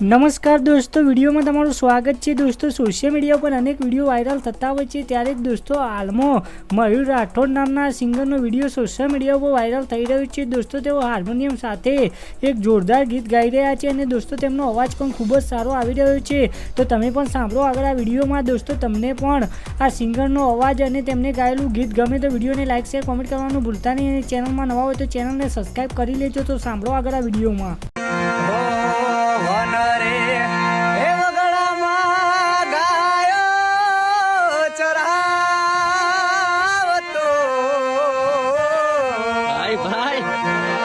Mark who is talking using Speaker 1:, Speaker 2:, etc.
Speaker 1: નમસ્કાર દોસ્તો, વિડીયોમાં તમારું સ્વાગત છે. દોસ્તો સોશિયલ મીડિયા પર અનેક વીડિયો વાયરલ થતા હોય છે. ત્યારે જ દોસ્તો, હાલમાં મયુર રાઠોડ નામના સિંગરનો વીડિયો સોશિયલ મીડિયા પર વાયરલ થઈ રહ્યો છે. દોસ્તો, તેઓ હાર્મોનિયમ સાથે એક જોરદાર ગીત ગાઈ રહ્યા છે અને દોસ્તો, તેમનો અવાજ પણ ખૂબ જ સારો આવી રહ્યો છે. તો તમે પણ સાંભળો આગળ આ વિડીયોમાં. દોસ્તો, તમને પણ આ સિંગરનો અવાજ અને તેમને ગાયેલું ગીત ગમે તો વિડીયોને લાઇક શેર કોમેન્ટ કરવાનું ભૂલતા નહીં. અને ચેનલમાં નવા હોય તો ચેનલને સબસ્ક્રાઈબ કરી લેજો. તો સાંભળો આગળ આ વિડીયોમાં. Thank you.